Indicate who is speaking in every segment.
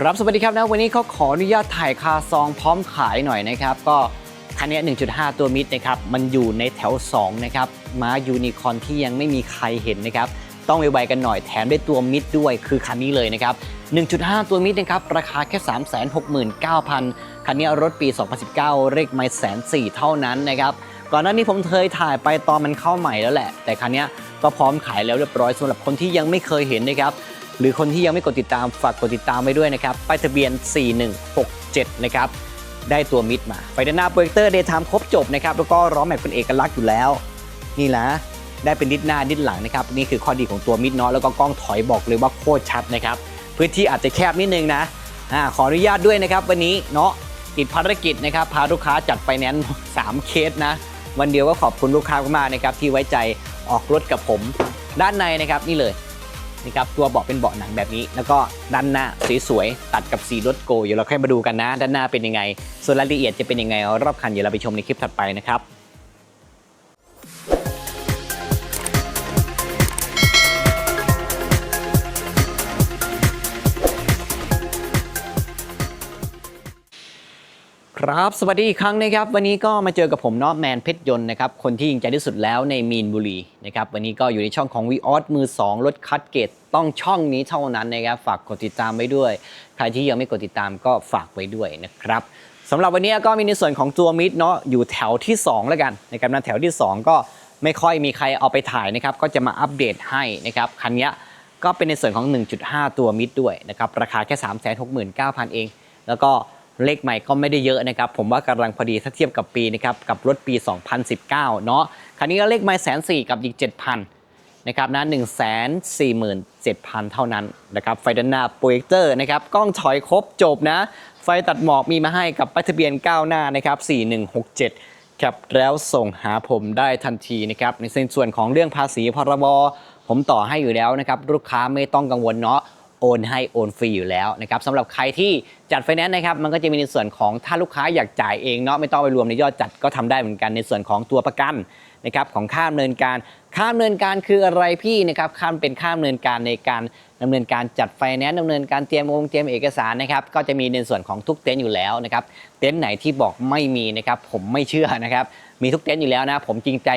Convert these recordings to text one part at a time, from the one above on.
Speaker 1: ครับสวัสดีครับนะวันนี้เขาขออนุญาตถ่ายคาซองพร้อมขายหน่อยนะครับ ก็คันนี้ 1.5 ตัวมิดนะครับ มันอยู่ในแถว 2 นะครับม้ายูนิคอนที่ยังไม่มีใครเห็นนะครับ ต้องไวๆกันหน่อยแถมได้ตัวมิดด้วยคือคันนี้เลยนะครับ 1.5 ตัวมิดนะครับ ราคาแค่ 369,000 คันนี้รถปี 2019 เลขไม่แสนสี่เท่านั้นนะครับ ก่อนหน้านี้ผมเคยถ่ายไปตอนมันเข้าใหม่แล้วแหละ แต่คันนี้ก็พร้อมขายแล้วเรียบร้อยสำหรับคนที่ยังไม่เคยเห็นนะครับ หรือคนที่ยังไม่กดติดตามฝากกดติดตามไว้ด้วยนะครับป้ายทะเบียน 4167 นะครับได้ตัวมิดมา ไฟด้านหน้าโปรเจคเตอร์เดย์ไทม์ครบจบนะครับแล้วก็ล้อแม็กเป็นเอกลักษณ์อยู่แล้ว นี่แหละได้เป็นดิสหน้าดิสหลังนะครับนี่คือข้อดีของตัวมิดเนาะแล้วก็กล้องถอยบอกเลยว่าโคตรชัดนะครับพื้นที่อาจจะแคบนิดนึงนะอ่าขออนุญาตด้วยนะครับ วันนี้เนาะติดภารกิจนะครับพาลูกค้าจัดไฟแนนซ์3เคสนะ วันเดียวก็ขอบคุณลูกค้ามากนะครับที่ไว้ใจออกรถกับผม ด้านในนะครับนี่เลย นะครับตัวเบาะเป็นเบาะหนังแบบนี้ แล้วก็ด้านหน้าสวยๆตัดกับสีรถโกเดี๋ยวเราค่อยมาดูกันนะ ด้านหน้าเป็นยังไง ส่วนรายละเอียดจะเป็นยังไงรอบคันเดี๋ยวเราไปชมในคลิปถัดไปนะครับ ครับ สวัสดีอีกครั้งนะครับ วันนี้ก็มาเจอกับผมเนาะแมนเพชรยนต์นะครับ คนที่ยิงใจที่สุดแล้วในมีนบุรีนะครับ วันนี้ก็อยู่ในช่องของ v ีออสมือ 2 รถคัดเกตต้องช่องนี้เท่านั้นนะครับ ฝากกดติดตามไว้ด้วย ใครที่ยังไม่กดติดตามก็ฝากไว้ด้วยนะครับสำหรับวันนี้ก็มีในส่วนของตัวมิดเนาะอยู่แถวที่2แล้วกันนะครับนะแถวที่ 2 ก็ไม่ค่อยมีใครเอาไปถ่ายนะครับ ก็จะมาอัปเดตให้นะครับคันนี้ก็เป็นในส่วนของ 1.5 ตัวมิดด้วยนะครับราคาแค่ 369,000 เอง แล้วก็ เลขใหม่ก็ไม่ได้เยอะนะครับ ผมว่ากำลังพอดีถ้าเทียบกับปีนะครับกับรถปี 2019 เนาะคันนี้ก็เลขใหม่แสนสี่กับอีก 7,000นะครับนะ1 4 7 0 0 0เท่านั้นนะครับไฟด้านหน้าโปรเจคเตอร์นะครับกล้องถอยครบจบนะ ไฟตัดหมอกมีมาให้กับป้ายทะเบียนก้าวหน้านะครับ4167ครับแล้วส่งหาผมได้ทันทีนะครับในส่วนของเรื่องภาษีพรบผมต่อให้อยู่แล้วนะครับ ลูกค้าไม่ต้องกังวลเนาะ โอนให้โอนฟรีอยู่แล้วนะครับสำหรับใครที่จัดไฟแนนซ์นะครับมันก็จะมีในส่วนของถ้าลูกค้าอยากจ่ายเองเนาะไม่ต้องไปรวมในยอดจัดก็ทำได้เหมือนกันในส่วนของตัวประกันนะครับของค่าดำเนินการค่าดำเนินการคืออะไรพี่นะครับค่าเป็นค่าดำเนินการในการดำเนินการจัดไฟแนนซ์ดำเนินการเตรียมองค์เตรียมเอกสารนะครับก็จะมีในส่วนของทุกเต็นท์อยู่แล้วนะครับเต็นท์ไหนที่บอกไม่มีนะครับผมไม่เชื่อนะครับมีทุกเต็นท์อยู่แล้วนะผมจริงใจ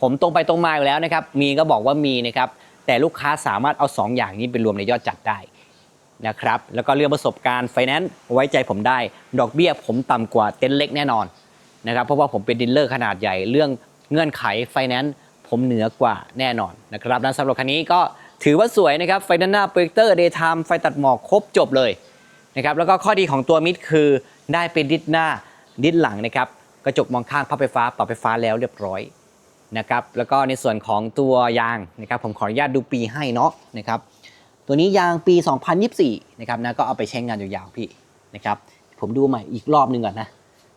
Speaker 1: ผมตรงไปตรงมาอยู่แล้วนะครับมีก็บอกว่ามีนะครับ แต่ลูกค้าสามารถเอาสองอย่างนี้ไปรวมในยอดจัดได้นะครับแล้วก็เรื่องประสบการณ์ไฟแนนซ์ไว้ใจผมได้ ดอกเบี้ยผมต่ำกว่าเต็นท์เล็กแน่นอนนะครับเพราะว่าผมเป็นดีลเลอร์ขนาดใหญ่เรื่องเงื่อนไขไฟแนนซ์ผมเหนือกว่าแน่นอนนะครับและสำหรับคันนี้ก็ถือว่าสวยนะครับไฟด้านหน้าโปรเจคเตอร์เดย์ไทม์ไฟตัดหมอกครบจบเลยนะครับแล้วก็ข้อดีของตัวมิดคือได้เป็นดิสหน้าดิสหลังนะครับกระจกมองข้างพับไฟฟ้าปรับไฟฟ้าแล้วเรียบร้อย นะครับแล้วก็ในส่วนของตัวยางนะครับผมขออนุญาตดูปีให้เนาะนะครับตัวนี้ยางปี 2024นะครับนะก็เอาไปใช้งานยาวๆพี่นะครับผมดูใหม่อีกรอบหนึงก่อนนะ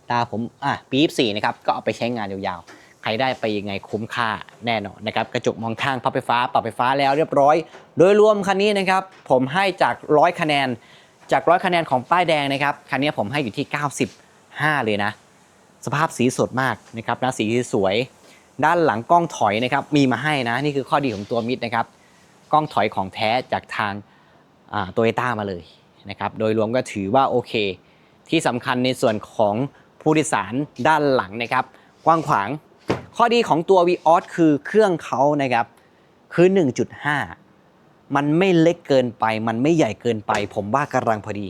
Speaker 1: ตาผมอะปี 24นะครับก็เอาไปใช้งานยาวๆ ใครได้ไปยังไงคุ้มค่าแน่นอนนะครับกระจกมองข้างพับไฟฟ้าปรับไฟฟ้าแล้วเรียบร้อย โดยรวมคันนี้นะครับผมให้จาก100คะแนนจากร้อยคะแนนของป้ายแดงนะครับคันนี้ผมให้อยู่ที่ 95 เลยนะ สภาพสีสดมากนะครับนะสีสวย ด้านหลังกล้องถอยนะครับมีมาให้นะนี่คือข้อดีของตัวมิดนะครับกล้องถอยของแท้จากทางโตโยต้ามาเลยนะครับโดยรวมก็ถือว่าโอเค ที่สำคัญในส่วนของผู้โดยสารด้านหลังนะครับ กว้างขวางข้อดีของตัว v ีออสคือเครื่องเขานะครับคือ 1.5 มันไม่เล็กเกินไป มันไม่ใหญ่เกินไป ผมว่ากำลังพอดี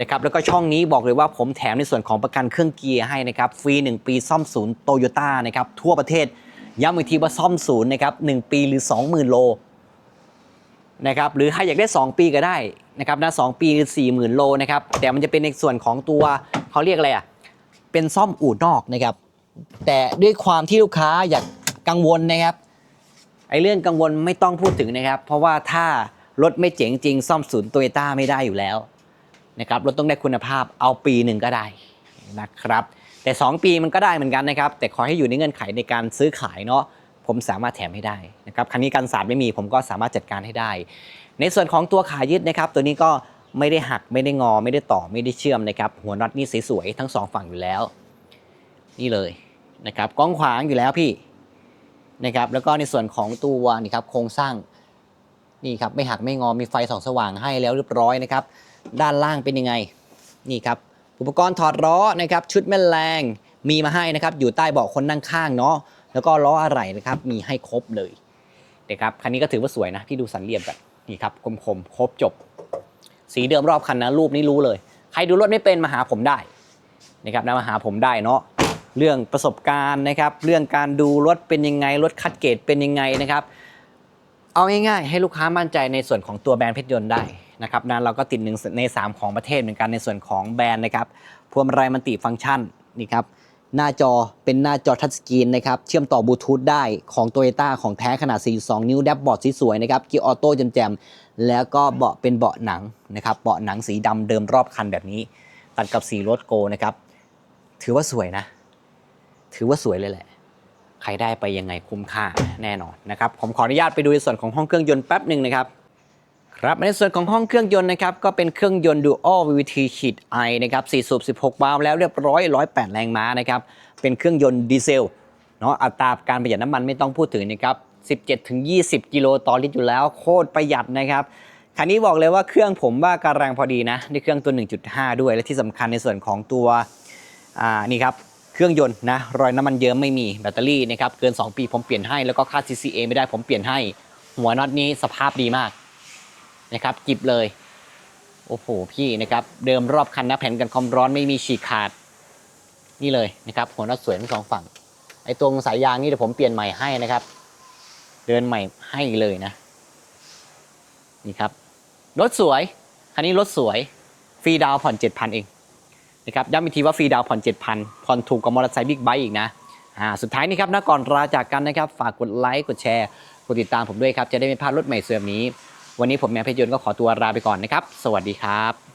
Speaker 1: นะครับแล้วก็ช่องนี้บอกเลยว่าผมแถมในส่วนของประกันเครื่องเกียร์ให้นะครับฟรี 1 ปีซ่อมศูนย์โตโยต้านะครับทั่วประเทศย้ำอีกทีว่าซ่อมศูนย์นะครับ1ปีหรือ 20,000 โลนะครับหรือใครอยากได้ 2 ปีก็ได้นะครับนะสปีคือ4 0,000 โลนะครับแต่มันจะเป็นในส่วนของตัวเขาเรียกอะไรอะเป็นซ่อมอู่นอกนะครับแต่ด้วยความที่ลูกค้าอยากกังวลนะครับไอ้เรื่องกังวลไม่ต้องพูดถึงนะครับ เพราะว่าถ้ารถไม่เจ๋งจริงซ่อมศูนย์โตโยต้าไม่ได้อยู่แล้ว นะครับรถต้องได้คุณภาพเอาปีหนึ่งก็ได้นะครับแต่ 2 ปีมันก็ได้เหมือนกันนะครับ แต่ขอให้อยู่ในเงื่อนไขในการซื้อขายเนาะผมสามารถแถมให้ได้นะครับคันนี้กันสาดไม่มีผมก็สามารถจัดการให้ได้ ในส่วนของตัวขายึดนะครับ ตัวนี้ก็ไม่ได้หักไม่ได้งอ ไม่ได้ต่อไม่ได้เชื่อมนะครับ หัวน็อตนี่สวยๆทั้งสองฝั่งอยู่แล้ว นี่เลยนะครับกล้องขวางอยู่แล้วพี่นะครับ แล้วก็ในส่วนของตัวนี่ครับโครงสร้างนี่ครับไม่หักไม่งอมีไฟส่องสว่างให้แล้วเรียบร้อยนะครับ ด้านล่างเป็นยังไง นี่ครับ อุปกรณ์ถอดล้อนะครับ ชุดแม่แรงมีมาให้นะครับ อยู่ใต้เบาะคนนั่งข้างเนาะ แล้วก็ล้ออะไรนะครับ มีให้ครบเลยนะครับ คันนี้ก็ถือว่าสวยนะ พี่ดูสันเรียบแบบนี่ครับ คมคมครบจบ สีเดิมรอบคันนะ รูปนี้รู้เลย ใครดูรถไม่เป็นมาหาผมได้นะครับนะมาหาผมได้เนาะ เรื่องประสบการณ์นะครับ เรื่องการดูรถเป็นยังไง รถคัดเกรดเป็นยังไงนะครับ เอาง่ายๆ ให้ลูกค้ามั่นใจในส่วนของตัวแบรนด์เพชรยนต์ได้ นะครับนะเราก็ติดหนึ่งใน 3 ของประเทศเหมือนกันในส่วนของแบรนด์นะครับพวงมาลัยมันติฟังก์ชันนี่ครับหน้าจอเป็นหน้าจอทัชสกรีนนะครับเชื่อมต่อบลูทูธได้ของ t o y ยต้ของแท้ขนาด 42 นิ้วแดบบอร์ดสวยๆนะครับกีออโต้แจ่มๆแล้วก็เบาะเป็นเบาะหนังนะครับเบาะหนังสีดำเดิมรอบคันแบบนี้ ตัดกับสีรถโกนะครับถือว่าสวยนะ ถือว่าสวยเลยแหละ ใครได้ไปยังไงคุ้มค่าแน่นอนนะครับผมขออนุญาตไปดูในส่วนของห้องเครื่องยนต์แป๊บหนึ่งนะครับ ครับในส่วนของห้องเครื่องยนต์นะครับก็เป็นเครื่องยนต์ Dual VVT ฉีดไอนะครับ4สูบ16 วาล์วแล้วเรียบร้อย 108 แรงม้านะครับเป็นเครื่องยนต์ดีเซลเนาะอัตราการประหยัดน้ำมันไม่ต้องพูดถึงนะครับ17-20 กิโลต่อลิตรอยู่แล้วโคตรประหยัดนะครับคันนี้บอกเลยว่าเครื่องผมว่ากำลังพอดีนะในเครื่องตัว 1.5 ด้วย และที่สำคัญในส่วนของตัวอ่านี่ครับเครื่องยนต์นะรอยน้ำมันเยิ้มไม่มีแบตเตอรี่นะครับเกิน 2 ปีผมเปลี่ยนให้แล้วก็ค่า CCA ไม่ได้ผมเปลี่ยนให้ หัวน็อตนี้สภาพดีมาก นะครับจิบเลย โอ้โหพี่นะครับเดิมรอบคันนะแผ่นกันความร้อนไม่มีฉีกขาดนี่เลยนะครับหัวน็อตสวยทั้งสองฝั่งไอ้ตรงสายยางนี่เดี๋ยวผมเปลี่ยนใหม่ให้นะครับ เดินใหม่ให้เลยนะนี่ครับรถสวยคันนี้รถสวยฟรีดาวผ่อน 7,000 เองนะครับย้ำอีกทีว่าฟรีดาวผ่อน 7,000 ผ่อนถูกกว่ามอเตอร์ไซค์บิ๊กไบค์อีกนะอ่าสุดท้ายนี้ครับนะก่อนลาจากกันนะครับ ฝากกดไลค์กดแชร์ กดติดตามผมด้วยครับ จะได้ไม่พลาดรถใหม่เสื่อมนี้ วันนี้ผมแมวเพชรยนต์ก็ขอตัวลาไปก่อนนะครับ สวัสดีครับ